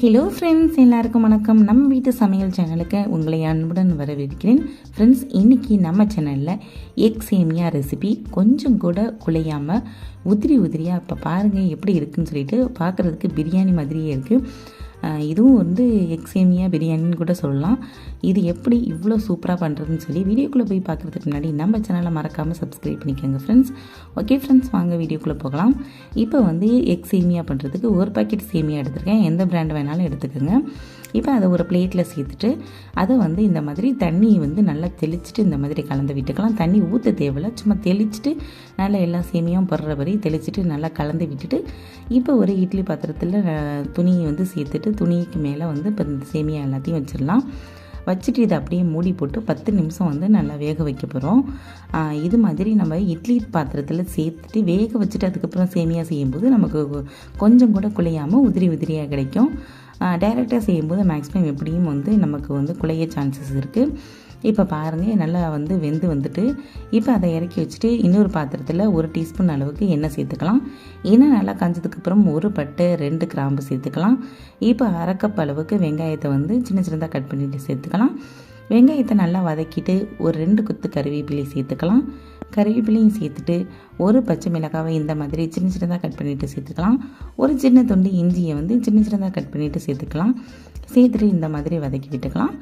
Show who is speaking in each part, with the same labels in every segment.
Speaker 1: Hello friends எல்லாருக்கும் வணக்கம். நம்ம வீட்டு சமையல் சேனலுக்கு உங்களை அன்புடன் வரவேற்கிறேன். ஃப்ரெண்ட்ஸ் இன்னைக்கு நம்ம சேனலில் எக் சேமியா ரெசிபி கொஞ்சம் கூட குலையாமல் உதிரி உதிரியாக இப்போ பாருங்கள் எப்படி இருக்குன்னு சொல்லிட்டு பார்க்குறதுக்கு பிரியாணி மாதிரியே இருக்குது இதுவும் வந்து எக் சேமியா பிரியாணின்னு கூட சொல்லலாம். இது எப்படி இவ்வளோ சூப்பராக பண்ணுறதுன்னு சொல்லி வீடியோக்குள்ளே போய் பார்க்குறதுக்கு முன்னாடி நம்ம சேனலை மறக்காமல் சப்ஸ்கிரைப் பண்ணிக்கோங்க ஃப்ரெண்ட்ஸ் ஓகே ஃப்ரெண்ட்ஸ் வாங்க வீடியோக்குள்ளே போகலாம். இப்போ வந்து எக் சேமியா பண்ணுறதுக்கு ஒரு பாக்கெட் சேமியா எடுத்திருக்கேன். எந்த பிராண்ட் வேணாலும் எடுத்துக்கோங்க. இப்போ அதை ஒரு பிளேட்டில் சேர்த்துட்டு அதை வந்து இந்த மாதிரி தண்ணி வந்து நல்லா தெளிச்சுட்டு இந்த மாதிரி கலந்து விட்டுக்கலாம். தண்ணி ஊற்ற தேவையில்ல. சும்மா தெளிச்சுட்டு நல்லா எல்லா சேமியாவும் படுற வரை தெளிச்சுட்டு நல்லா கலந்து விட்டுட்டு இப்போ ஒரு இட்லி பாத்திரத்தில் துணியை வந்து சேர்த்துட்டு துணிக்கு மேலே வந்து இப்போ இந்த சேமியா எல்லாத்தையும் வச்சிடலாம். வச்சுட்டு இதை அப்படியே மூடி போட்டு பத்து நிமிஷம் வந்து நல்லா வேக வைக்க போகிறோம் இது மாதிரி நம்ம இட்லி பாத்திரத்தில் சேர்த்துட்டு வேக வச்சுட்டு அதுக்கப்புறம் சேமியா செய்யும்போது நமக்கு கொஞ்சம் கூட குலையாமல் உதிரி உதிரியாக கிடைக்கும். டைரெக்டாக செய்யும்போது மேக்ஸிமம் எப்படியும் வந்து நமக்கு வந்து குலைய சான்சஸ் இருக்குது இப்போ பாருங்கள் நல்லா வந்து வெந்து வந்துட்டு இப்போ அதை இறக்கி வச்சுட்டு இன்னொரு பாத்திரத்தில் ஒரு டீஸ்பூன் அளவுக்கு எண்ணெய் சேர்த்துக்கலாம். எண்ணெய் நல்லா காஞ்சதுக்கப்புறம் ஒரு பட்டு ரெண்டு கிராம்பு சேர்த்துக்கலாம். இப்போ அரைக்கப் அளவுக்கு வெங்காயத்தை வந்து சின்ன சின்னதாக கட் பண்ணிட்டு சேர்த்துக்கலாம். வெங்காயத்தை நல்லா வதக்கிட்டு ஒரு ரெண்டு குத்து கருவேப்பிலை சேர்த்துக்கலாம். கருவேப்பிலையும் சேர்த்துட்டு ஒரு பச்சை மிளகாவை இந்த மாதிரி சின்ன சின்னதாக கட் பண்ணிவிட்டு சேர்த்துக்கலாம். ஒரு சின்ன துண்டு இஞ்சியை வந்து சின்ன சின்னதாக கட் பண்ணிவிட்டு சேர்த்துக்கலாம். சேர்த்துட்டு இந்த மாதிரி வதக்கி விட்டுக்கலாம்.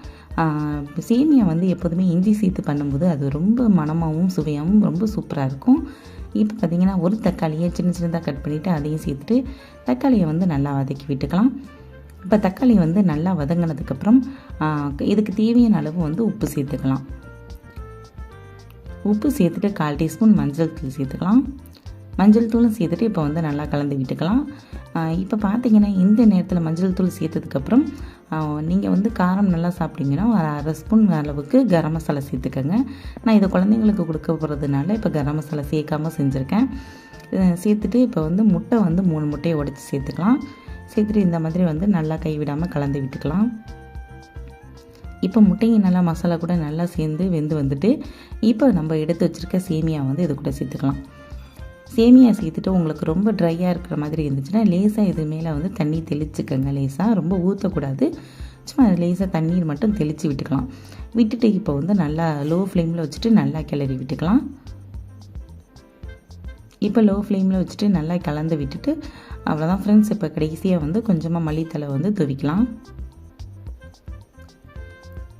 Speaker 1: சேமியா வந்து எப்போதுமே இஞ்சி சேர்த்து பண்ணும்போது அது ரொம்ப மனமாகவும் சுவையாகவும் ரொம்ப சூப்பராக இருக்கும். இப்போ பார்த்தீங்கன்னா ஒரு தக்காளியை சின்ன சின்னதாக கட் பண்ணிவிட்டு அதையும் சேர்த்துட்டு தக்காளியை வந்து நல்லா வதக்கி விட்டுக்கலாம். இப்போ தக்காளி வந்து நல்லா வதங்கினதுக்கப்புறம் இதுக்கு தேவையான அளவு வந்து உப்பு சேர்த்துக்கலாம். உப்பு சேர்த்துட்டு கால் டீஸ்பூன் மஞ்சள் தூள் சேர்த்துக்கலாம். மஞ்சள் தூளும் சேர்த்துட்டு இப்போ வந்து நல்லா கலந்து விட்டுக்கலாம். இப்போ பார்த்தீங்கன்னா இந்த நேரத்தில் மஞ்சள் தூள் சேர்த்ததுக்கப்புறம் நீங்கள் வந்து காரம் நல்லா சாப்பிட்டீங்கன்னா ஒரு அரை ஸ்பூன் அளவுக்கு கரம் மசாலா சேர்த்துக்கோங்க. நான் இதை குழந்தைங்களுக்கு கொடுக்க போகிறதுனால இப்போ கரம் மசாலா சேர்க்காமல் செஞ்சுருக்கேன். சேர்த்துட்டு இப்போ வந்து முட்டை வந்து மூணு முட்டையை உடச்சி சேர்த்துக்கலாம். சேர்த்துட்டு இந்த மாதிரி வந்து நல்லா கைவிடாமல் கலந்து விட்டுக்கலாம். இப்போ முட்டையும் நல்லா மசாலா கூட நல்லா சேர்ந்து வெந்து வந்துட்டு இப்போ நம்ம எடுத்து வச்சுருக்க சேமியா வந்து இது கூட சேர்த்துக்கலாம். சேமியா சேர்த்துட்டு உங்களுக்கு ரொம்ப ட்ரையாக இருக்கிற மாதிரி இருந்துச்சுன்னா லேசாக இது மேலே வந்து தண்ணி தெளிச்சுக்கோங்க லேசாக ரொம்ப ஊற்றக்கூடாது சும்மா லேசாக தண்ணீர் மட்டும் தெளித்து விட்டுக்கலாம். விட்டுட்டு இப்போ வந்து நல்லா லோ ஃப்ளேமில் வச்சுட்டு நல்லா கிளறி விட்டுக்கலாம். இப்போ லோ ஃப்ளேமில் வச்சுட்டு நல்லா கலந்து விட்டுட்டு அவ்வளோதான் ஃப்ரெண்ட்ஸ் இப்போ கடைசியாக வந்து கொஞ்சமாக மல்லித்தலை வந்து துவிக்கலாம்.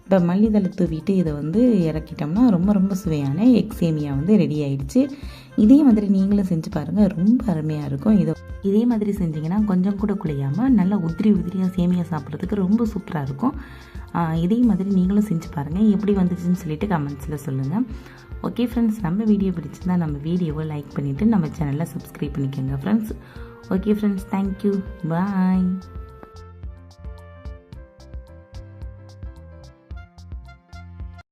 Speaker 1: இப்போ மல்லிதழை தூவிட்டு இதை வந்து இறக்கிட்டோம்னா ரொம்ப ரொம்ப சுவையான எக் சேமியா வந்து ரெடி ஆயிடுச்சு. இதே மாதிரி நீங்களும் செஞ்சு பாருங்கள் ரொம்ப அருமையாக இருக்கும். இதை இதே மாதிரி செஞ்சீங்கன்னா கொஞ்சம் கூட குழையாமல் நல்லா உதிரி உதிரியாக சேமியா சாப்பிட்றதுக்கு ரொம்ப சூப்பராக இருக்கும். இதே மாதிரி நீங்களும் செஞ்சு பாருங்கள் எப்படி வந்துச்சுன்னு சொல்லிட்டு கமெண்ட்ஸில் சொல்லுங்கள் ஓகே ஃப்ரெண்ட்ஸ் நம்ம வீடியோ பிடிச்சிருந்தா நம்ம வீடியோவை லைக் பண்ணிவிட்டு நம்ம சேனலை சப்ஸ்கிரைப் பண்ணிக்கோங்க friends okay friends thank you bye